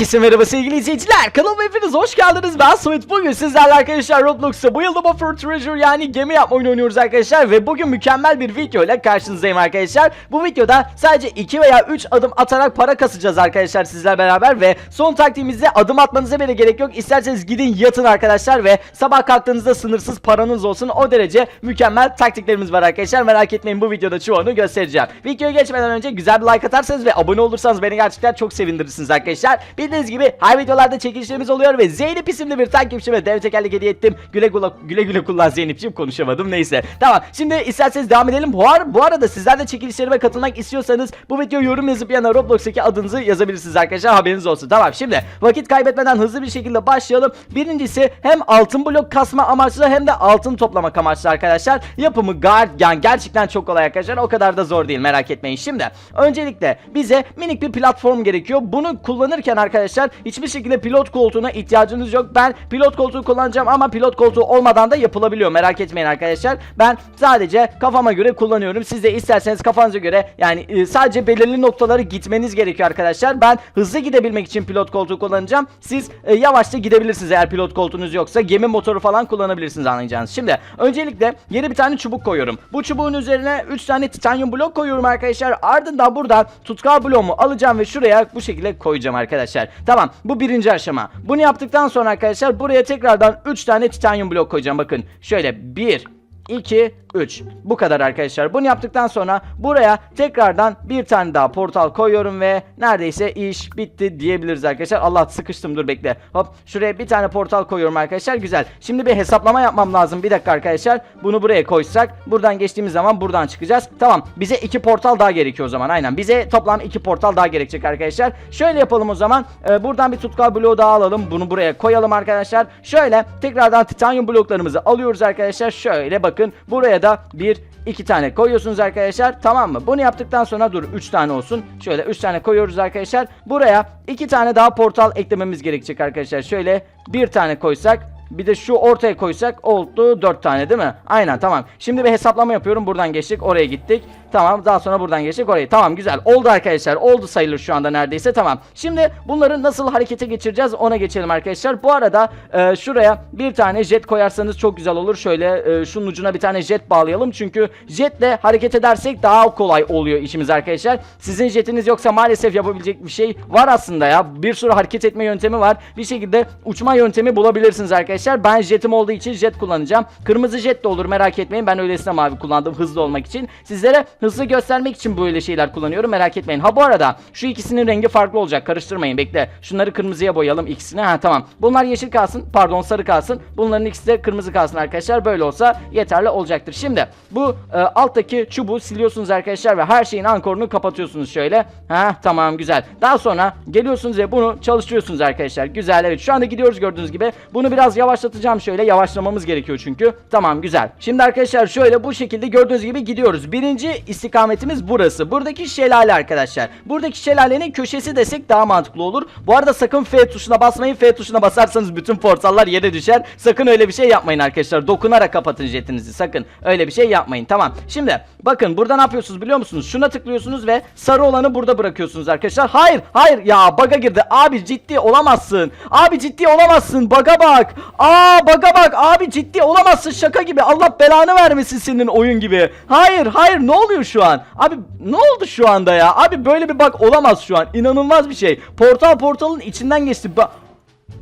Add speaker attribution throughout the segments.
Speaker 1: Herkese merhaba sevgili izleyiciler. Kanalıma hepiniz hoş geldiniz. Ben Sweet. Bugün sizlerle arkadaşlar Roblox'ta bu yılda Buffer Treasure yani gemi yapma oyunu oynuyoruz arkadaşlar. Ve bugün mükemmel bir video ile karşınızdayım arkadaşlar. Bu videoda sadece 2 veya 3 adım atarak para kasacağız arkadaşlar sizler beraber. Ve son taktiğimizde adım atmanıza bile gerek yok. İsterseniz gidin yatın arkadaşlar ve sabah kalktığınızda sınırsız paranız olsun. O derece mükemmel taktiklerimiz var arkadaşlar. Merak etmeyin bu videoda çoğunu göstereceğim. Videoya geçmeden önce güzel bir like atarsanız ve abone olursanız beni gerçekten çok sevindirirsiniz arkadaşlar. Bildiğiniz gibi her videolarda çekilişlerimiz oluyor ve Zeynep isimli bir takipçime dev tekerlek hediye ettim. Güle güle, güle, güle kullan Zeynep'ciğim konuşamadım neyse. Tamam şimdi isterseniz devam edelim. Bu, ar bu arada sizler de çekilişlerime katılmak istiyorsanız bu videoyu yorum yazıp yana Roblox'taki adınızı yazabilirsiniz arkadaşlar haberiniz olsun. Tamam şimdi vakit kaybetmeden hızlı bir şekilde başlayalım. Birincisi hem altın blok kasma amaçlı hem de altın toplamak amaçlı arkadaşlar. Yapımı gar yani gerçekten çok kolay arkadaşlar. O kadar da zor değil merak etmeyin. Şimdi öncelikle bize minik bir platform gerekiyor. Bunu kullanırken arkadaşlar hiçbir şekilde pilot koltuğuna ihtiyacınız yok. Ben pilot koltuğu kullanacağım ama pilot koltuğu olmadan da yapılabiliyor. Merak etmeyin arkadaşlar. Ben sadece kafama göre kullanıyorum. Siz de isterseniz kafanıza göre yani e, sadece belirli noktaları gitmeniz gerekiyor arkadaşlar. Ben hızlı gidebilmek için pilot koltuğu kullanacağım. Siz e, yavaşça gidebilirsiniz eğer pilot koltuğunuz yoksa. Gemi motoru falan kullanabilirsiniz anlayacağınız. Şimdi öncelikle yere bir tane çubuk koyuyorum. Bu çubuğun üzerine 3 tane titanyum blok koyuyorum arkadaşlar. Ardından buradan tutkal bloğumu alacağım ve şuraya bu şekilde koyacağım arkadaşlar. Tamam bu birinci aşama. Bunu yaptıktan sonra arkadaşlar buraya tekrardan 3 tane titanyum blok koyacağım. Bakın şöyle 1 2, 3. Bu kadar arkadaşlar. Bunu yaptıktan sonra buraya tekrardan bir tane daha portal koyuyorum ve neredeyse iş bitti diyebiliriz arkadaşlar. Allah sıkıştım dur bekle. Hop şuraya bir tane portal koyuyorum arkadaşlar. Güzel. Şimdi bir hesaplama yapmam lazım. Bir dakika arkadaşlar. Bunu buraya koysak buradan geçtiğimiz zaman buradan çıkacağız. Tamam. Bize iki portal daha gerekiyor o zaman. Aynen. Bize toplam iki portal daha gerekecek arkadaşlar. Şöyle yapalım o zaman. Ee, buradan bir tutkal bloğu daha alalım. Bunu buraya koyalım arkadaşlar. Şöyle tekrardan titanyum bloklarımızı alıyoruz arkadaşlar. Şöyle bakın. Buraya da bir iki tane koyuyorsunuz arkadaşlar. Tamam mı? Bunu yaptıktan sonra dur 3 tane olsun. Şöyle 3 tane koyuyoruz arkadaşlar. Buraya iki tane daha portal eklememiz gerekecek arkadaşlar. Şöyle bir tane koysak bir de şu ortaya koysak oldu 4 tane değil mi? Aynen tamam. Şimdi bir hesaplama yapıyorum. Buradan geçtik. Oraya gittik. Tamam. Daha sonra buradan geçtik oraya. Tamam güzel. Oldu arkadaşlar. Oldu sayılır şu anda neredeyse. Tamam. Şimdi bunları nasıl harekete geçireceğiz ona geçelim arkadaşlar. Bu arada e, şuraya bir tane jet koyarsanız çok güzel olur. Şöyle e, şunun ucuna bir tane jet bağlayalım. Çünkü jetle hareket edersek daha kolay oluyor işimiz arkadaşlar. Sizin jetiniz yoksa maalesef yapabilecek bir şey var aslında ya. Bir sürü hareket etme yöntemi var. Bir şekilde uçma yöntemi bulabilirsiniz arkadaşlar. Ben jetim olduğu için jet kullanacağım. Kırmızı jet de olur merak etmeyin. Ben öylesine mavi kullandım hızlı olmak için. Sizlere hızlı göstermek için böyle şeyler kullanıyorum merak etmeyin. Ha bu arada şu ikisinin rengi farklı olacak. Karıştırmayın bekle. Şunları kırmızıya boyayalım ikisini. Ha tamam. Bunlar yeşil kalsın. Pardon sarı kalsın. Bunların ikisi de kırmızı kalsın arkadaşlar. Böyle olsa yeterli olacaktır. Şimdi bu e, alttaki çubuğu siliyorsunuz arkadaşlar ve her şeyin ankorunu kapatıyorsunuz şöyle. Ha tamam güzel. Daha sonra geliyorsunuz ve bunu çalıştırıyorsunuz arkadaşlar. Güzel evet. Şu anda gidiyoruz gördüğünüz gibi. Bunu biraz yavaşlatacağım şöyle. Yavaşlamamız gerekiyor çünkü. Tamam güzel. Şimdi arkadaşlar şöyle bu şekilde gördüğünüz gibi gidiyoruz. Birinci istikametimiz burası. Buradaki şelale arkadaşlar. Buradaki şelalenin köşesi desek daha mantıklı olur. Bu arada sakın F tuşuna basmayın. F tuşuna basarsanız bütün portallar yere düşer. Sakın öyle bir şey yapmayın arkadaşlar. Dokunarak kapatın jetinizi. Sakın öyle bir şey yapmayın. Tamam. Şimdi bakın burada ne yapıyorsunuz biliyor musunuz? Şuna tıklıyorsunuz ve sarı olanı burada bırakıyorsunuz arkadaşlar. Hayır, hayır ya baga girdi. Abi ciddi olamazsın. Abi ciddi olamazsın. Baga bak. Aa baga bak. Abi ciddi olamazsın. Şaka gibi. Allah belanı vermesin senin oyun gibi. Hayır, hayır ne oluyor şu an? Abi ne oldu şu anda ya? Abi böyle bir bak olamaz şu an. İnanılmaz bir şey. Portal portalın içinden geçti. Ba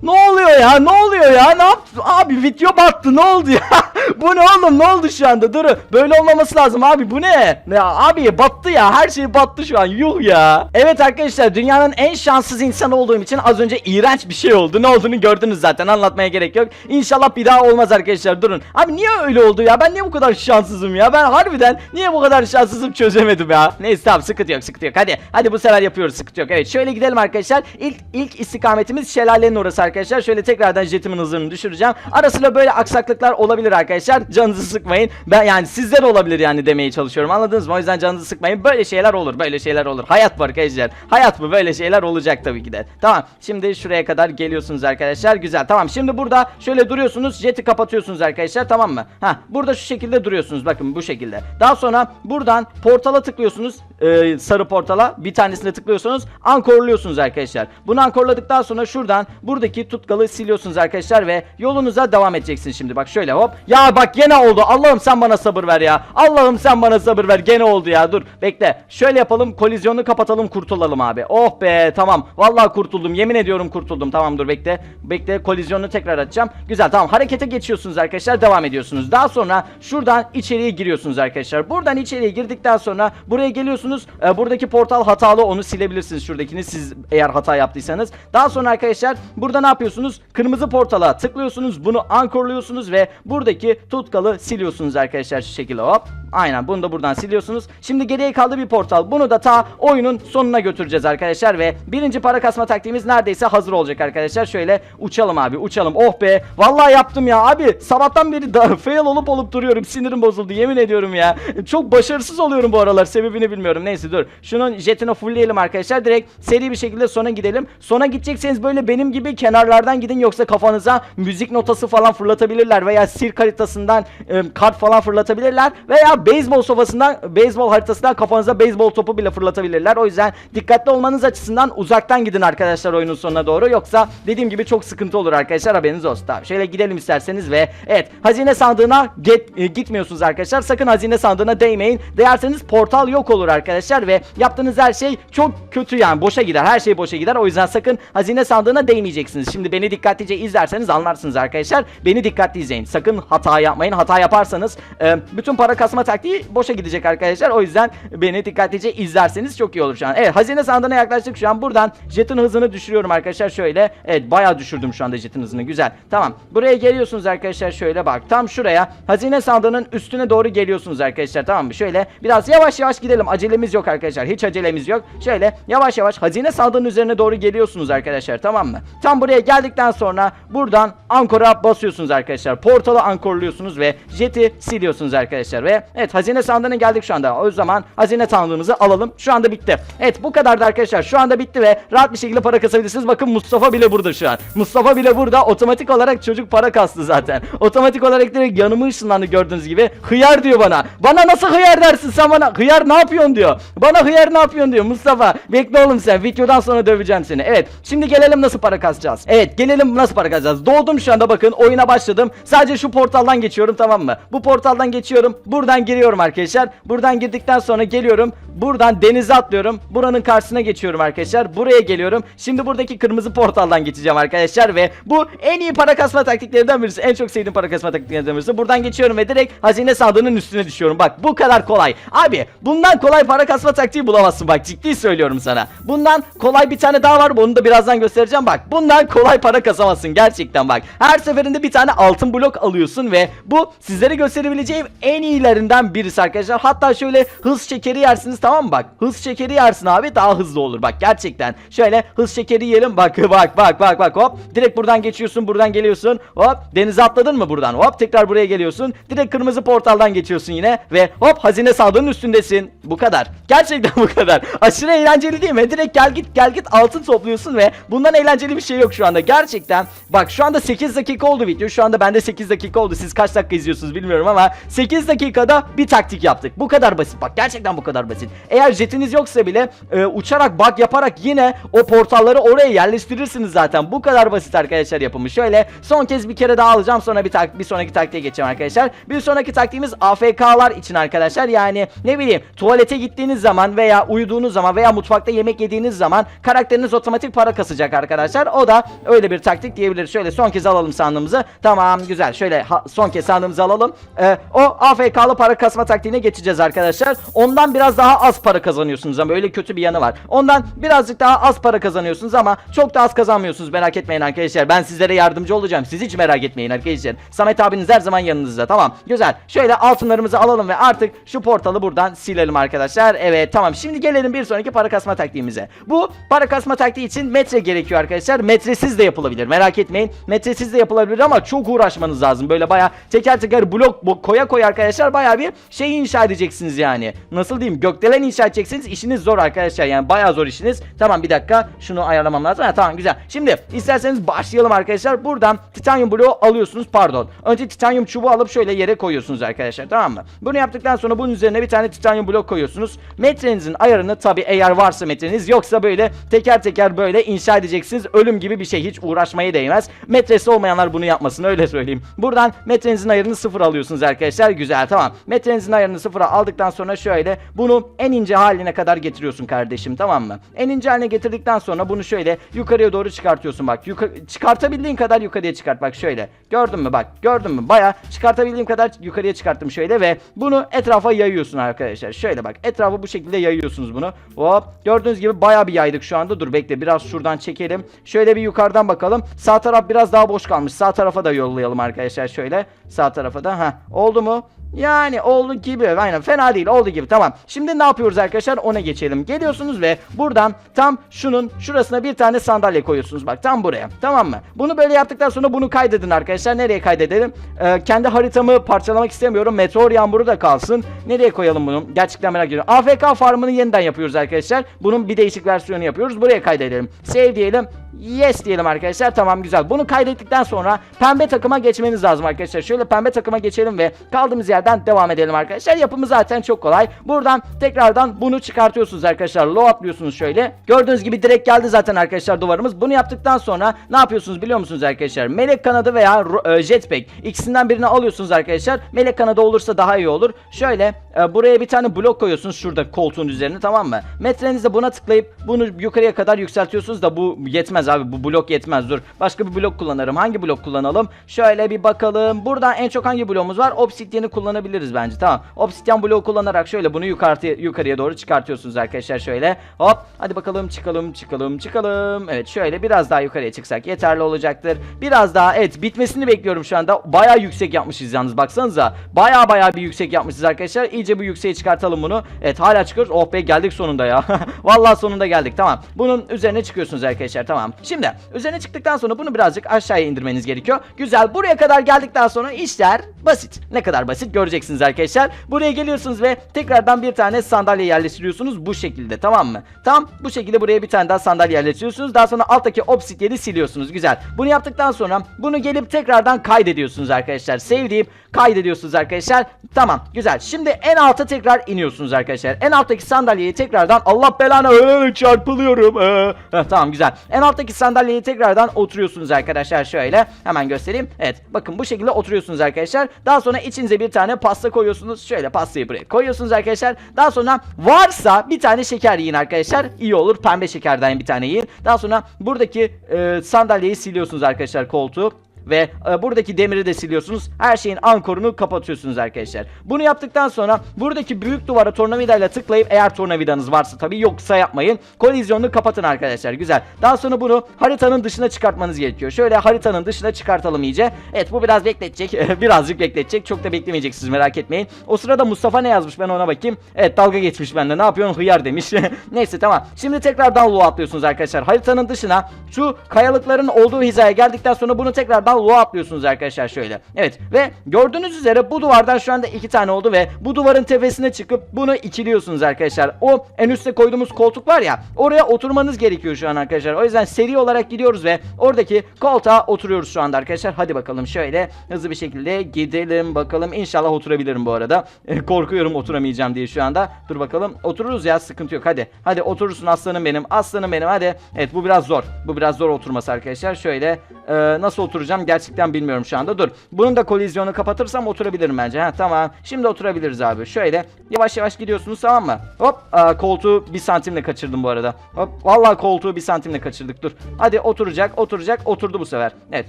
Speaker 1: ne oluyor ya? Ne oluyor ya? Ne yaptı? Abi video battı. Ne oldu ya? bu ne oğlum? Ne oldu şu anda? Dur. Böyle olmaması lazım abi. Bu ne? Ya abi battı ya. Her şey battı şu an. Yuh ya. Evet arkadaşlar dünyanın en şanssız insanı olduğum için az önce iğrenç bir şey oldu. Ne olduğunu gördünüz zaten. Anlatmaya gerek yok. İnşallah bir daha olmaz arkadaşlar. Durun. Abi niye öyle oldu ya? Ben niye bu kadar şanssızım ya? Ben harbiden niye bu kadar şanssızım çözemedim ya. Neyse tamam sıkıntı yok sıkıntı yok. Hadi hadi bu sefer yapıyoruz sıkıntı yok. Evet şöyle gidelim arkadaşlar. İlk ilk istikametimiz şelalenin orası arkadaşlar. Şöyle tekrardan jetimin hızını düşüreceğim. Arasında böyle aksaklıklar olabilir arkadaşlar. Canınızı sıkmayın. Ben yani sizler olabilir yani demeye çalışıyorum. Anladınız mı? O yüzden canınızı sıkmayın. Böyle şeyler olur. Böyle şeyler olur. Hayat bu arkadaşlar. Hayat bu. Böyle şeyler olacak tabii ki de. Tamam. Şimdi şuraya kadar geliyorsunuz arkadaşlar. Güzel. Tamam. Şimdi burada şöyle duruyorsunuz. Jeti kapatıyorsunuz arkadaşlar. Tamam mı? Ha. Burada şu şekilde duruyorsunuz. Bakın bu şekilde. Daha sonra buradan portala tıklıyorsunuz. Ee, sarı portala. Bir tanesine tıklıyorsunuz. Ankorluyorsunuz arkadaşlar. Bunu ankorladıktan sonra şuradan buradaki tutkalı siliyorsunuz arkadaşlar ve yolunuza devam edeceksiniz şimdi. Bak şöyle hop. Ya bak gene oldu. Allah'ım sen bana sabır ver ya. Allah'ım sen bana sabır ver. Gene oldu ya. Dur bekle. Şöyle yapalım. Kolizyonu kapatalım kurtulalım abi. Oh be tamam. Vallahi kurtuldum. Yemin ediyorum kurtuldum. Tamam dur bekle. Bekle kolizyonu tekrar açacağım. Güzel tamam. Harekete geçiyorsunuz arkadaşlar. Devam ediyorsunuz. Daha sonra şuradan içeriye giriyorsunuz arkadaşlar. Buradan içeriye girdikten sonra buraya geliyorsunuz. Ee, buradaki portal hatalı. Onu silebilirsiniz şuradakini siz eğer hata yaptıysanız. Daha sonra arkadaşlar burada ne yapıyorsunuz? Kırmızı portala tıklıyorsunuz. Bunu ankorluyorsunuz ve buradaki tutkalı siliyorsunuz arkadaşlar şu şekilde hop. Aynen bunu da buradan siliyorsunuz. Şimdi geriye kaldı bir portal. Bunu da ta oyunun sonuna götüreceğiz arkadaşlar ve birinci para kasma taktiğimiz neredeyse hazır olacak arkadaşlar. Şöyle uçalım abi uçalım. Oh be. Vallahi yaptım ya abi. Sabahtan beri da fail olup olup duruyorum. Sinirim bozuldu yemin ediyorum ya. Çok başarısız oluyorum bu aralar. Sebebini bilmiyorum. Neyse dur. Şunun jetini fullleyelim arkadaşlar. Direkt seri bir şekilde sona gidelim. Sona gidecekseniz böyle benim gibi kenarlardan gidin yoksa kafanıza müzik notası falan fırlatabilirler veya sirk haritasından e, kart falan fırlatabilirler veya beyzbol sopasından beyzbol haritasından kafanıza beyzbol topu bile fırlatabilirler. O yüzden dikkatli olmanız açısından uzaktan gidin arkadaşlar oyunun sonuna doğru. Yoksa dediğim gibi çok sıkıntı olur arkadaşlar haberiniz olsun. Tamam şöyle gidelim isterseniz ve evet hazine sandığına get, e, gitmiyorsunuz arkadaşlar. Sakın hazine sandığına değmeyin. Değerseniz portal yok olur arkadaşlar ve yaptığınız her şey çok kötü yani boşa gider. Her şey boşa gider. O yüzden sakın hazine sandığına değmeyeceksiniz. Şimdi beni dikkatlice izlerseniz anlarsınız arkadaşlar. Beni dikkatli izleyin. Sakın hata yapmayın. Hata yaparsanız e, bütün para kasma taktiği boşa gidecek arkadaşlar. O yüzden beni dikkatlice izlerseniz çok iyi olur şu an. Evet hazine sandığına yaklaştık şu an. Buradan jetin hızını düşürüyorum arkadaşlar şöyle. Evet bayağı düşürdüm şu anda jetin hızını. Güzel. Tamam. Buraya geliyorsunuz arkadaşlar şöyle bak. Tam şuraya hazine sandığının üstüne doğru geliyorsunuz arkadaşlar. Tamam mı? Şöyle biraz yavaş yavaş gidelim. Acelemiz yok arkadaşlar. Hiç acelemiz yok. Şöyle yavaş yavaş hazine sandığının üzerine doğru geliyorsunuz arkadaşlar. Tamam mı? Tam buraya geldikten sonra buradan ankora basıyorsunuz arkadaşlar. Portalı ankorluyorsunuz ve jeti siliyorsunuz arkadaşlar. Ve evet hazine sandığına geldik şu anda. O zaman hazine sandığımızı alalım. Şu anda bitti. Evet bu kadardı arkadaşlar. Şu anda bitti ve rahat bir şekilde para kasabilirsiniz. Bakın Mustafa bile burada şu an. Mustafa bile burada. Otomatik olarak çocuk para kastı zaten. Otomatik olarak direkt yanıma ışınlandı gördüğünüz gibi. Hıyar diyor bana. Bana nasıl hıyar dersin sen bana? Hıyar ne yapıyorsun diyor. Bana hıyar ne yapıyorsun diyor. Mustafa bekle oğlum sen. Videodan sonra döveceğim seni. Evet. Şimdi gelelim nasıl para kasacağız. Evet gelelim nasıl para kasacağız. Doğdum şu anda bakın. Oyuna başladım. Sadece şu portaldan geçiyorum tamam mı? Bu portaldan geçiyorum. Buradan giriyorum arkadaşlar. Buradan girdikten sonra geliyorum. Buradan denize atlıyorum. Buranın karşısına geçiyorum arkadaşlar. Buraya geliyorum. Şimdi buradaki kırmızı portaldan geçeceğim arkadaşlar ve bu en iyi para kasma taktiklerinden birisi. En çok sevdiğim para kasma taktiklerinden birisi. Buradan geçiyorum ve direkt hazine sandığının üstüne düşüyorum. Bak bu kadar kolay. Abi bundan kolay para kasma taktiği bulamazsın bak ciddi söylüyorum sana. Bundan kolay bir tane daha var. Bunu da birazdan göstereceğim bak. Bundan kolay para kasamazsın gerçekten bak. Her seferinde bir tane altın blok alıyorsun ve bu sizlere gösterebileceğim en iyilerinden birisi arkadaşlar. Hatta şöyle hız şekeri yersiniz tamam mı bak. Hız şekeri yersin abi daha hızlı olur bak gerçekten. Şöyle hız şekeri yiyelim bak bak bak bak bak hop. Direkt buradan geçiyorsun buradan geliyorsun. Hop denize atladın mı buradan? Hop tekrar buraya geliyorsun. Direkt kırmızı portaldan geçiyorsun yine ve hop hazine sandığının üstündesin. Bu kadar. Gerçekten bu kadar. Aşırı eğlenceli değil mi? Direkt gel git gel git altın topluyorsun ve bundan eğlenceli bir şey yok şu anda. Gerçekten bak şu anda 8 dakika oldu video. Şu anda bende 8 dakika oldu. Siz kaç dakika izliyorsunuz bilmiyorum ama 8 dakikada bir taktik yaptık. Bu kadar basit. Bak gerçekten bu kadar basit. Eğer jetiniz yoksa bile e, uçarak bug yaparak yine o portalları oraya yerleştirirsiniz zaten. Bu kadar basit arkadaşlar yapımı. Şöyle son kez bir kere daha alacağım. Sonra bir tak bir sonraki taktiğe geçeceğim arkadaşlar. Bir sonraki taktiğimiz AFK'lar için arkadaşlar. Yani ne bileyim tuvalete gittiğiniz zaman veya uyuduğunuz zaman veya mutfakta yemek yediğiniz zaman karakteriniz otomatik para kasacak arkadaşlar. O da öyle bir taktik diyebiliriz. Şöyle son kez alalım sandığımızı. Tamam güzel. Şöyle son kez sandığımızı alalım. Ee, o AFK'lı para kasma taktiğine geçeceğiz arkadaşlar. Ondan biraz daha az para kazanıyorsunuz ama öyle kötü bir yanı var. Ondan birazcık daha az para kazanıyorsunuz ama çok da az kazanmıyorsunuz merak etmeyin arkadaşlar. Ben sizlere yardımcı olacağım. Siz hiç merak etmeyin arkadaşlar. Samet abiniz her zaman yanınızda tamam. Güzel. Şöyle altınlarımızı alalım ve artık şu portalı buradan silelim arkadaşlar. Evet tamam. Şimdi gelelim bir sonraki para kasma taktiğimize. Bu para kasma taktiği için metre gerekiyor arkadaşlar. Metresiz de yapılabilir. Merak etmeyin. Metresiz de yapılabilir ama çok uğraşmanız lazım. Böyle baya teker teker blok koya koya arkadaşlar baya bir şey inşa edeceksiniz yani. Nasıl diyeyim? Gökdelen inşa edeceksiniz. İşiniz zor arkadaşlar. Yani baya zor işiniz. Tamam bir dakika. Şunu ayarlamam lazım. Ha, tamam güzel. Şimdi isterseniz başlayalım arkadaşlar. Buradan titanyum bloğu alıyorsunuz. Pardon. Önce titanyum çubuğu alıp şöyle yere koyuyorsunuz arkadaşlar. Tamam mı? Bunu yaptıktan sonra bunun üzerine bir tane titanyum blok koyuyorsunuz. Metrenizin ayarını tabi eğer varsa metreniz yoksa böyle teker teker böyle inşa edeceksiniz. Ölüm gibi bir şey. Hiç uğraşmaya değmez. Metresi olmayanlar bunu yapmasın öyle söyleyeyim. Buradan metrenizin ayarını sıfır alıyorsunuz arkadaşlar. Güzel tamam. Metrenizin ayarını sıfıra aldıktan sonra şöyle bunu en ince haline kadar getiriyorsun kardeşim tamam mı? En ince haline getirdikten sonra bunu şöyle yukarıya doğru çıkartıyorsun bak. Yukarı, çıkartabildiğin kadar yukarıya çıkart bak şöyle. Gördün mü bak gördün mü? Baya çıkartabildiğim kadar yukarıya çıkarttım şöyle ve bunu etrafa yayıyorsun arkadaşlar. Şöyle bak etrafı bu şekilde yayıyorsunuz bunu. Hop gördüğünüz gibi baya bir yaydık şu anda. Dur bekle biraz şuradan çekelim. Şöyle bir yukarıdan bakalım. Sağ taraf biraz daha boş kalmış. Sağ tarafa da yollayalım arkadaşlar şöyle. Sağ tarafa da. ha oldu mu? Yani oldu gibi. Aynen fena değil. Oldu gibi. Tamam. Şimdi ne yapıyoruz arkadaşlar? Ona geçelim. Geliyorsunuz ve buradan tam şunun şurasına bir tane sandalye koyuyorsunuz. Bak tam buraya. Tamam mı? Bunu böyle yaptıktan sonra bunu kaydedin arkadaşlar. Nereye kaydedelim? Ee, kendi haritamı parçalamak istemiyorum. Meteor yağmuru da kalsın. Nereye koyalım bunu? Gerçekten merak ediyorum. AFK farmını yeniden yapıyoruz arkadaşlar. Bunun bir değişik versiyonu yapıyoruz. Buraya kaydedelim. Save diyelim. Yes diyelim arkadaşlar. Tamam güzel. Bunu kaydettikten sonra pembe takıma geçmeniz lazım arkadaşlar. Şöyle pembe takıma geçelim ve kaldığımız yerden devam edelim arkadaşlar. Yapımı zaten çok kolay. Buradan tekrardan bunu çıkartıyorsunuz arkadaşlar. Low atlıyorsunuz şöyle. Gördüğünüz gibi direkt geldi zaten arkadaşlar duvarımız. Bunu yaptıktan sonra ne yapıyorsunuz biliyor musunuz arkadaşlar? Melek kanadı veya e, jetpack ikisinden birini alıyorsunuz arkadaşlar. Melek kanadı olursa daha iyi olur. Şöyle e, buraya bir tane blok koyuyorsunuz şurada koltuğun üzerine tamam mı? Metrenizde buna tıklayıp bunu yukarıya kadar yükseltiyorsunuz da bu yetmez abi. Bu blok yetmez. Dur. Başka bir blok kullanırım. Hangi blok kullanalım? Şöyle bir bakalım. Buradan en çok hangi bloğumuz var? Obsidian'ı kullanabiliriz bence. Tamam. Obsidian bloğu kullanarak şöyle bunu yukarıya yukarıya doğru çıkartıyorsunuz arkadaşlar şöyle. Hop. Hadi bakalım çıkalım çıkalım çıkalım. Evet şöyle biraz daha yukarıya çıksak yeterli olacaktır. Biraz daha evet bitmesini bekliyorum şu anda. Baya yüksek yapmışız yalnız baksanıza. Baya baya bir yüksek yapmışız arkadaşlar. İyice bu yükseğe çıkartalım bunu. Evet hala çıkıyoruz. Oh be geldik sonunda ya. Vallahi sonunda geldik tamam. Bunun üzerine çıkıyorsunuz arkadaşlar tamam. Şimdi üzerine çıktıktan sonra bunu birazcık aşağıya indirmeniz gerekiyor. Güzel buraya kadar geldikten sonra işler basit. Ne kadar basit göreceksiniz arkadaşlar. Buraya geliyorsunuz ve tekrardan bir tane sandalye yerleştiriyorsunuz bu şekilde tamam mı? Tam bu şekilde buraya bir tane daha sandalye yerleştiriyorsunuz. Daha sonra alttaki obsidyeni siliyorsunuz. Güzel. Bunu yaptıktan sonra bunu gelip tekrardan kaydediyorsunuz arkadaşlar. Save deyip kaydediyorsunuz arkadaşlar. Tamam güzel. Şimdi en alta tekrar iniyorsunuz arkadaşlar. En alttaki sandalyeyi tekrardan Allah belanı ee, çarpılıyorum. ee. Tamam güzel. En alttaki sandalyeyi tekrardan oturuyorsunuz arkadaşlar şöyle. Hemen göstereyim. Evet bakın bu şekilde oturuyorsunuz arkadaşlar. Daha sonra içinize bir tane pasta koyuyorsunuz. Şöyle pastayı buraya koyuyorsunuz arkadaşlar. Daha sonra varsa bir tane şeker yiyin arkadaşlar. İyi olur. Pembe şekerden bir tane yiyin. Daha sonra buradaki e, sandalyeyi siliyorsunuz arkadaşlar koltuğu ve e, buradaki demiri de siliyorsunuz. Her şeyin ankorunu kapatıyorsunuz arkadaşlar. Bunu yaptıktan sonra buradaki büyük duvara tornavidayla tıklayıp eğer tornavidanız varsa tabii yoksa yapmayın. Kolizyonunu kapatın arkadaşlar. Güzel. Daha sonra bunu haritanın dışına çıkartmanız gerekiyor. Şöyle haritanın dışına çıkartalım iyice. Evet bu biraz bekletecek. Birazcık bekletecek. Çok da beklemeyeceksiniz merak etmeyin. O sırada Mustafa ne yazmış ben ona bakayım. Evet dalga geçmiş bende. Ne yapıyorsun hıyar demiş. Neyse tamam. Şimdi tekrardan low atlıyorsunuz arkadaşlar. Haritanın dışına şu kayalıkların olduğu hizaya geldikten sonra bunu low atlıyorsunuz arkadaşlar şöyle. Evet ve gördüğünüz üzere bu duvardan şu anda iki tane oldu ve bu duvarın tepesine çıkıp bunu ikiliyorsunuz arkadaşlar. O en üstte koyduğumuz koltuk var ya oraya oturmanız gerekiyor şu an arkadaşlar. O yüzden seri olarak gidiyoruz ve oradaki koltuğa oturuyoruz şu anda arkadaşlar. Hadi bakalım şöyle hızlı bir şekilde gidelim bakalım. İnşallah oturabilirim bu arada. E, Korkuyorum oturamayacağım diye şu anda. Dur bakalım. Otururuz ya sıkıntı yok hadi. Hadi oturursun aslanım benim. Aslanım benim hadi. Evet bu biraz zor. Bu biraz zor oturması arkadaşlar. Şöyle Ee, nasıl oturacağım gerçekten bilmiyorum şu anda. Dur. Bunun da kolizyonu kapatırsam oturabilirim bence. Ha tamam. Şimdi oturabiliriz abi. Şöyle yavaş yavaş gidiyorsunuz tamam mı? Hop. Aa, koltuğu bir santimle kaçırdım bu arada. Hop. Vallahi koltuğu bir santimle kaçırdık. Dur. Hadi oturacak oturacak. Oturdu bu sefer. Evet.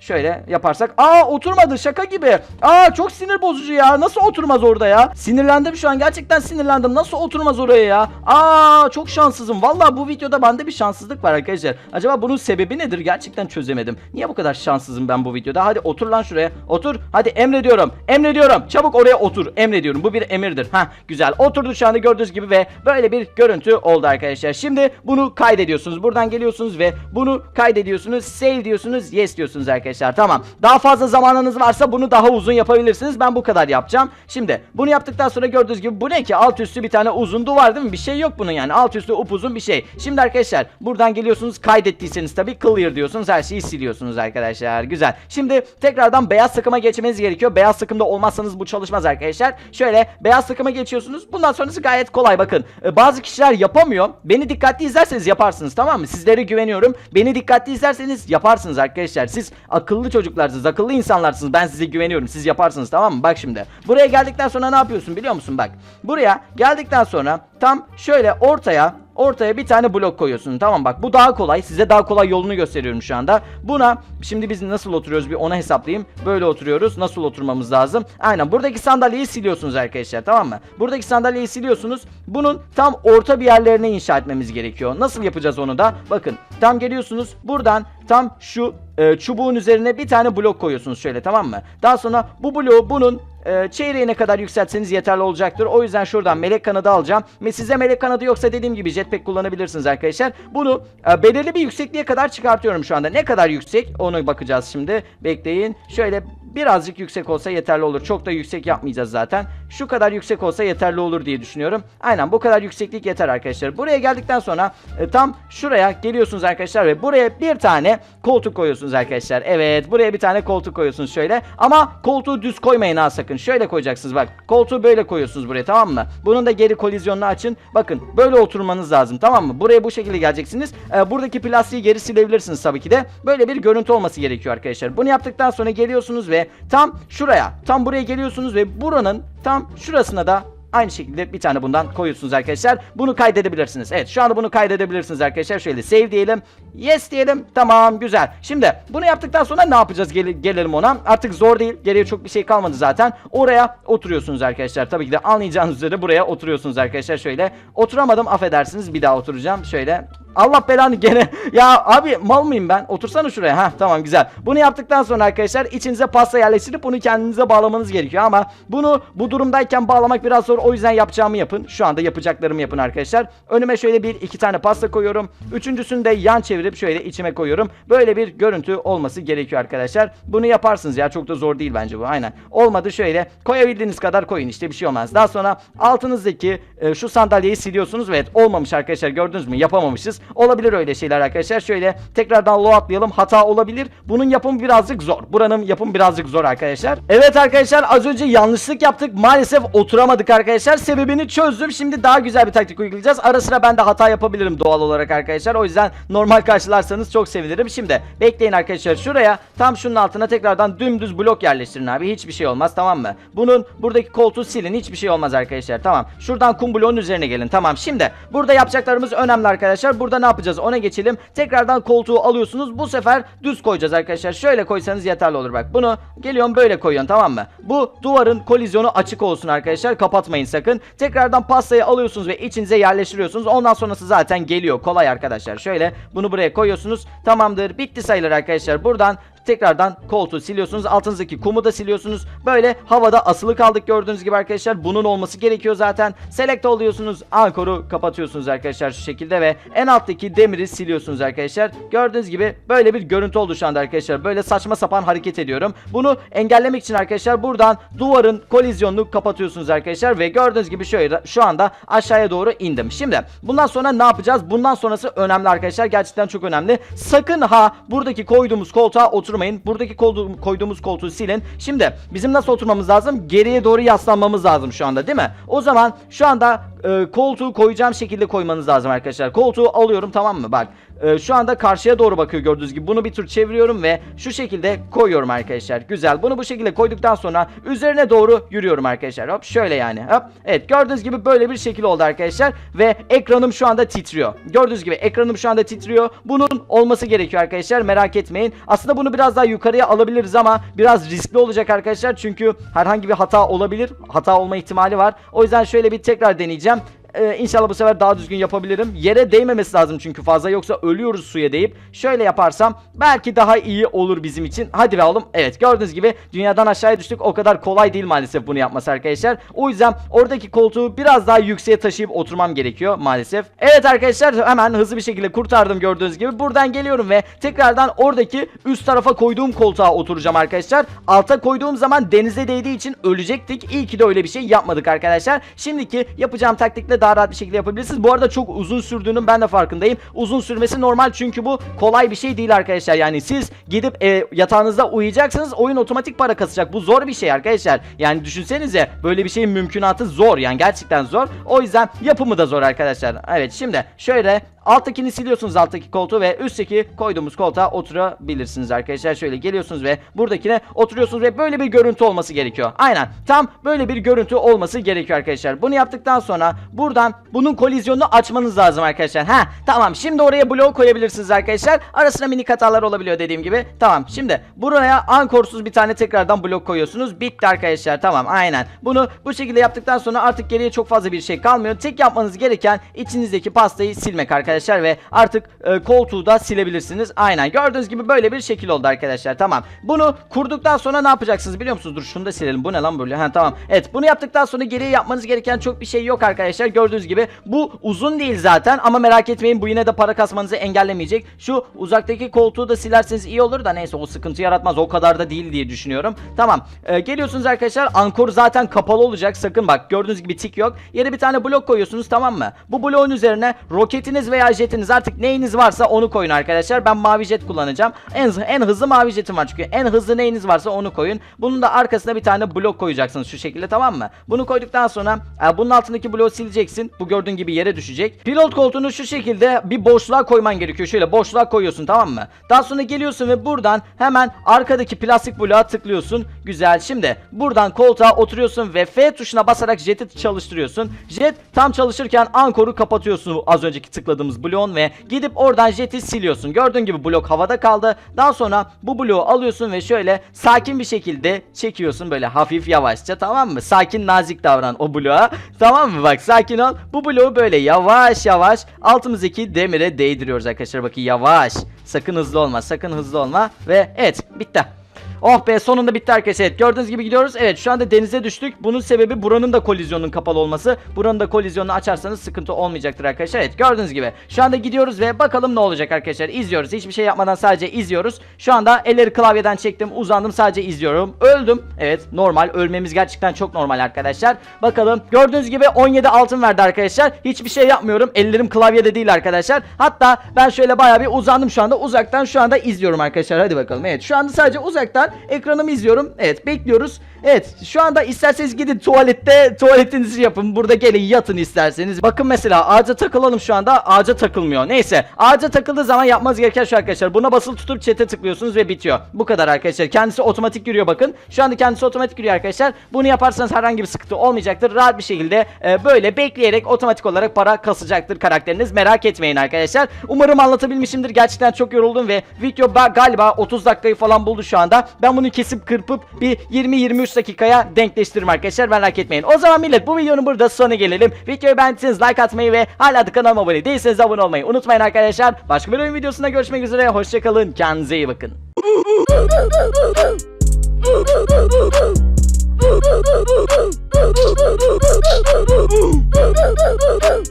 Speaker 1: Şöyle yaparsak. Aa oturmadı şaka gibi. Aa çok sinir bozucu ya. Nasıl oturmaz orada ya? Sinirlendim şu an. Gerçekten sinirlendim. Nasıl oturmaz oraya ya? Aa çok şanssızım. Vallahi bu videoda bende bir şanssızlık var arkadaşlar. Acaba bunun sebebi nedir? Gerçekten çözemedim. Niye bu kadar şanssızım ben bu videoda? Hadi otur lan şuraya. Otur. Hadi emrediyorum. Emrediyorum. Çabuk oraya otur. Emrediyorum. Bu bir emirdir. Ha güzel. Oturdu şu anda gördüğünüz gibi ve böyle bir görüntü oldu arkadaşlar. Şimdi bunu kaydediyorsunuz. Buradan geliyorsunuz ve bunu kaydediyorsunuz. Save diyorsunuz. Yes diyorsunuz arkadaşlar. Tamam. Daha fazla zamanınız varsa bunu daha uzun yapabilirsiniz. Ben bu kadar yapacağım. Şimdi bunu yaptıktan sonra gördüğünüz gibi bu ne ki? Alt üstü bir tane uzun duvar değil mi? Bir şey yok bunun yani. Alt üstü upuzun bir şey. Şimdi arkadaşlar buradan geliyorsunuz kaydettiyseniz tabii clear diyorsunuz. Her şeyi siliyorsunuz arkadaşlar. Güzel. Şimdi tekrardan beyaz takıma geçmeniz gerekiyor. Beyaz takımda olmazsanız bu çalışmaz arkadaşlar. Şöyle beyaz takıma geçiyorsunuz. Bundan sonrası gayet kolay bakın. Ee, bazı kişiler yapamıyor. Beni dikkatli izlerseniz yaparsınız tamam mı? Sizlere güveniyorum. Beni dikkatli izlerseniz yaparsınız arkadaşlar. Siz akıllı çocuklarsınız. Akıllı insanlarsınız. Ben size güveniyorum. Siz yaparsınız tamam mı? Bak şimdi. Buraya geldikten sonra ne yapıyorsun biliyor musun? Bak. Buraya geldikten sonra tam şöyle ortaya ortaya bir tane blok koyuyorsun. Tamam bak bu daha kolay. Size daha kolay yolunu gösteriyorum şu anda. Buna şimdi biz nasıl oturuyoruz bir ona hesaplayayım. Böyle oturuyoruz. Nasıl oturmamız lazım? Aynen buradaki sandalyeyi siliyorsunuz arkadaşlar tamam mı? Buradaki sandalyeyi siliyorsunuz. Bunun tam orta bir yerlerine inşa etmemiz gerekiyor. Nasıl yapacağız onu da? Bakın tam geliyorsunuz buradan tam şu e, çubuğun üzerine bir tane blok koyuyorsunuz şöyle tamam mı? Daha sonra bu bloğu bunun e, çeyreğine kadar yükseltseniz yeterli olacaktır. O yüzden şuradan melek kanadı alacağım. Ve size melek kanadı yoksa dediğim gibi jetpack kullanabilirsiniz arkadaşlar. Bunu e, belirli bir yüksekliğe kadar çıkartıyorum şu anda. Ne kadar yüksek onu bakacağız şimdi. Bekleyin. Şöyle birazcık yüksek olsa yeterli olur. Çok da yüksek yapmayacağız zaten. Şu kadar yüksek olsa yeterli olur diye düşünüyorum. Aynen bu kadar yükseklik yeter arkadaşlar. Buraya geldikten sonra e, tam şuraya geliyorsunuz arkadaşlar ve buraya bir tane koltuk koyuyorsunuz arkadaşlar. Evet buraya bir tane koltuk koyuyorsunuz şöyle. Ama koltuğu düz koymayın ha sakın. Şöyle koyacaksınız bak. Koltuğu böyle koyuyorsunuz buraya tamam mı? Bunun da geri kolizyonunu açın. Bakın böyle oturmanız lazım tamam mı? Buraya bu şekilde geleceksiniz. E, buradaki plastiği geri silebilirsiniz tabii ki de. Böyle bir görüntü olması gerekiyor arkadaşlar. Bunu yaptıktan sonra geliyorsunuz ve tam şuraya tam buraya geliyorsunuz ve buranın tam şurasına da Aynı şekilde bir tane bundan koyuyorsunuz arkadaşlar. Bunu kaydedebilirsiniz. Evet şu anda bunu kaydedebilirsiniz arkadaşlar. Şöyle save diyelim. Yes diyelim. Tamam güzel. Şimdi bunu yaptıktan sonra ne yapacağız? Gel gelelim ona. Artık zor değil. Geriye çok bir şey kalmadı zaten. Oraya oturuyorsunuz arkadaşlar. Tabii ki de anlayacağınız üzere buraya oturuyorsunuz arkadaşlar. Şöyle oturamadım affedersiniz. Bir daha oturacağım. Şöyle Allah belanı gene. Ya abi mal mıyım ben? Otursana şuraya. Ha tamam güzel. Bunu yaptıktan sonra arkadaşlar içinize pasta yerleştirip bunu kendinize bağlamanız gerekiyor ama bunu bu durumdayken bağlamak biraz zor. O yüzden yapacağımı yapın. Şu anda yapacaklarımı yapın arkadaşlar. Önüme şöyle bir iki tane pasta koyuyorum. Üçüncüsünü de yan çevirip şöyle içime koyuyorum. Böyle bir görüntü olması gerekiyor arkadaşlar. Bunu yaparsınız ya. Çok da zor değil bence bu. Aynen. Olmadı şöyle koyabildiğiniz kadar koyun işte bir şey olmaz. Daha sonra altınızdaki e, şu sandalyeyi siliyorsunuz ve evet olmamış arkadaşlar gördünüz mü? Yapamamışız. Olabilir öyle şeyler arkadaşlar. Şöyle tekrardan low atlayalım. Hata olabilir. Bunun yapımı birazcık zor. Buranın yapımı birazcık zor arkadaşlar. Evet arkadaşlar az önce yanlışlık yaptık. Maalesef oturamadık arkadaşlar. Sebebini çözdüm. Şimdi daha güzel bir taktik uygulayacağız. Ara sıra ben de hata yapabilirim doğal olarak arkadaşlar. O yüzden normal karşılarsanız çok sevinirim. Şimdi bekleyin arkadaşlar. Şuraya tam şunun altına tekrardan dümdüz blok yerleştirin abi. Hiçbir şey olmaz tamam mı? Bunun buradaki koltuğu silin. Hiçbir şey olmaz arkadaşlar. Tamam. Şuradan kum bloğun üzerine gelin. Tamam. Şimdi burada yapacaklarımız önemli arkadaşlar. Burada ne yapacağız? Ona geçelim. Tekrardan koltuğu alıyorsunuz. Bu sefer düz koyacağız arkadaşlar. Şöyle koysanız yeterli olur bak. Bunu geliyorum böyle koyuyorsun tamam mı? Bu duvarın kolizyonu açık olsun arkadaşlar. Kapatmayın sakın. Tekrardan pastayı alıyorsunuz ve içinize yerleştiriyorsunuz. Ondan sonrası zaten geliyor. Kolay arkadaşlar. Şöyle bunu buraya koyuyorsunuz. Tamamdır. Bitti sayılır arkadaşlar. Buradan tekrardan koltuğu siliyorsunuz. Altınızdaki kumu da siliyorsunuz. Böyle havada asılı kaldık gördüğünüz gibi arkadaşlar. Bunun olması gerekiyor zaten. Select oluyorsunuz. Ankoru kapatıyorsunuz arkadaşlar şu şekilde ve en alttaki demiri siliyorsunuz arkadaşlar. Gördüğünüz gibi böyle bir görüntü oldu şu anda arkadaşlar. Böyle saçma sapan hareket ediyorum. Bunu engellemek için arkadaşlar buradan duvarın kolizyonunu kapatıyorsunuz arkadaşlar ve gördüğünüz gibi şöyle şu anda aşağıya doğru indim. Şimdi bundan sonra ne yapacağız? Bundan sonrası önemli arkadaşlar. Gerçekten çok önemli. Sakın ha buradaki koyduğumuz koltuğa oturmayın. Buradaki koldu- koyduğumuz koltuğu silin. Şimdi bizim nasıl oturmamız lazım? Geriye doğru yaslanmamız lazım şu anda değil mi? O zaman şu anda e, koltuğu koyacağım şekilde koymanız lazım arkadaşlar. Koltuğu alıyorum tamam mı? Bak e, şu anda karşıya doğru bakıyor gördüğünüz gibi. Bunu bir tur çeviriyorum ve şu şekilde koyuyorum arkadaşlar. Güzel. Bunu bu şekilde koyduktan sonra üzerine doğru yürüyorum arkadaşlar. Hop şöyle yani. Hop. Evet gördüğünüz gibi böyle bir şekil oldu arkadaşlar ve ekranım şu anda titriyor. Gördüğünüz gibi ekranım şu anda titriyor. Bunun olması gerekiyor arkadaşlar. Merak etmeyin. Aslında bunu biraz daha yukarıya alabiliriz ama biraz riskli olacak arkadaşlar. Çünkü herhangi bir hata olabilir. Hata olma ihtimali var. O yüzden şöyle bir tekrar deneyeceğim. Ee, inşallah bu sefer daha düzgün yapabilirim. Yere değmemesi lazım çünkü fazla yoksa ölüyoruz suya değip. Şöyle yaparsam belki daha iyi olur bizim için. Hadi be oğlum. Evet gördüğünüz gibi dünyadan aşağıya düştük. O kadar kolay değil maalesef bunu yapması arkadaşlar. O yüzden oradaki koltuğu biraz daha yükseğe taşıyıp oturmam gerekiyor maalesef. Evet arkadaşlar hemen hızlı bir şekilde kurtardım gördüğünüz gibi. Buradan geliyorum ve tekrardan oradaki üst tarafa koyduğum koltuğa oturacağım arkadaşlar. Alta koyduğum zaman denize değdiği için ölecektik. İyi ki de öyle bir şey yapmadık arkadaşlar. Şimdiki yapacağım taktikle daha rahat bir şekilde yapabilirsiniz. Bu arada çok uzun sürdüğünün ben de farkındayım. Uzun sürmesi normal çünkü bu kolay bir şey değil arkadaşlar. Yani siz gidip e, yatağınızda uyuyacaksınız. Oyun otomatik para kasacak. Bu zor bir şey arkadaşlar. Yani düşünsenize böyle bir şeyin mümkünatı zor. Yani gerçekten zor. O yüzden yapımı da zor arkadaşlar. Evet şimdi şöyle Alttakini siliyorsunuz alttaki koltuğu ve üstteki koyduğumuz koltuğa oturabilirsiniz arkadaşlar. Şöyle geliyorsunuz ve buradakine oturuyorsunuz ve böyle bir görüntü olması gerekiyor. Aynen tam böyle bir görüntü olması gerekiyor arkadaşlar. Bunu yaptıktan sonra buradan bunun kolizyonunu açmanız lazım arkadaşlar. Ha tamam şimdi oraya blok koyabilirsiniz arkadaşlar. Arasına minik hatalar olabiliyor dediğim gibi. Tamam şimdi buraya ankorsuz bir tane tekrardan blok koyuyorsunuz. Bitti arkadaşlar tamam aynen. Bunu bu şekilde yaptıktan sonra artık geriye çok fazla bir şey kalmıyor. Tek yapmanız gereken içinizdeki pastayı silmek arkadaşlar ve artık e, koltuğu da silebilirsiniz. Aynen gördüğünüz gibi böyle bir şekil oldu arkadaşlar tamam. Bunu kurduktan sonra ne yapacaksınız biliyor musunuz? Dur şunu da silelim. Bu ne lan böyle? Ha tamam. Evet bunu yaptıktan sonra geriye yapmanız gereken çok bir şey yok arkadaşlar. Gördüğünüz gibi bu uzun değil zaten ama merak etmeyin bu yine de para kasmanızı engellemeyecek. Şu uzaktaki koltuğu da silerseniz iyi olur da neyse o sıkıntı yaratmaz. O kadar da değil diye düşünüyorum. Tamam. Ee, geliyorsunuz arkadaşlar. Ankor zaten kapalı olacak. Sakın bak gördüğünüz gibi tik yok. Yere bir tane blok koyuyorsunuz tamam mı? Bu bloğun üzerine roketiniz veya jetiniz artık neyiniz varsa onu koyun arkadaşlar. Ben mavi jet kullanacağım. En, en hızlı mavi jetim var çünkü. En hızlı neyiniz varsa onu koyun. Bunun da arkasına bir tane blok koyacaksınız şu şekilde tamam mı? Bunu koyduktan sonra e, bunun altındaki bloğu sileceksin. Bu gördüğün gibi yere düşecek. Pilot koltuğunu şu şekilde bir boşluğa koyman gerekiyor. Şöyle boşluğa koyuyorsun tamam mı? Daha sonra geliyorsun ve buradan hemen arkadaki plastik bloğa tıklıyorsun. Güzel. Şimdi buradan koltuğa oturuyorsun ve F tuşuna basarak jeti çalıştırıyorsun. Jet tam çalışırken ankoru kapatıyorsun az önceki tıkladığımız bloğun ve gidip oradan jeti siliyorsun. Gördüğün gibi blok havada kaldı. Daha sonra bu bloğu alıyorsun ve şöyle sakin bir şekilde çekiyorsun böyle hafif yavaşça tamam mı? Sakin nazik davran o bloğa. Tamam mı? Bak sakin ol. Bu bloğu böyle yavaş yavaş altımızdaki demire değdiriyoruz arkadaşlar. Bakın yavaş. Sakın hızlı olma. Sakın hızlı olma. Ve evet bitti. Oh be sonunda bitti arkadaşlar. Evet, gördüğünüz gibi gidiyoruz. Evet şu anda denize düştük. Bunun sebebi buranın da kolizyonun kapalı olması. Buranın da kolizyonunu açarsanız sıkıntı olmayacaktır arkadaşlar. Evet gördüğünüz gibi. Şu anda gidiyoruz ve bakalım ne olacak arkadaşlar. İzliyoruz. Hiçbir şey yapmadan sadece izliyoruz. Şu anda elleri klavyeden çektim. Uzandım sadece izliyorum. Öldüm. Evet normal. Ölmemiz gerçekten çok normal arkadaşlar. Bakalım. Gördüğünüz gibi 17 altın verdi arkadaşlar. Hiçbir şey yapmıyorum. Ellerim klavyede değil arkadaşlar. Hatta ben şöyle bayağı bir uzandım şu anda. Uzaktan şu anda izliyorum arkadaşlar. Hadi bakalım. Evet şu anda sadece uzaktan ekranımı izliyorum. Evet bekliyoruz. Evet şu anda isterseniz gidin tuvalette tuvaletinizi yapın. Burada gelin yatın isterseniz. Bakın mesela ağaca takılalım şu anda. Ağaca takılmıyor. Neyse ağaca takıldığı zaman yapmanız gereken şu arkadaşlar. Buna basılı tutup çete tıklıyorsunuz ve bitiyor. Bu kadar arkadaşlar. Kendisi otomatik yürüyor bakın. Şu anda kendisi otomatik yürüyor arkadaşlar. Bunu yaparsanız herhangi bir sıkıntı olmayacaktır. Rahat bir şekilde e, böyle bekleyerek otomatik olarak para kasacaktır karakteriniz. Merak etmeyin arkadaşlar. Umarım anlatabilmişimdir. Gerçekten çok yoruldum ve video ba- galiba 30 dakikayı falan buldu şu anda. Ben bunu kesip kırpıp bir 20-23 dakikaya denkleştiririm arkadaşlar merak etmeyin. O zaman millet bu videonun burada sonuna gelelim. Videoyu beğendiyseniz like atmayı ve hala da kanalıma abone değilseniz abone olmayı unutmayın arkadaşlar. Başka bir oyun videosunda görüşmek üzere. Hoşçakalın. Kendinize iyi bakın.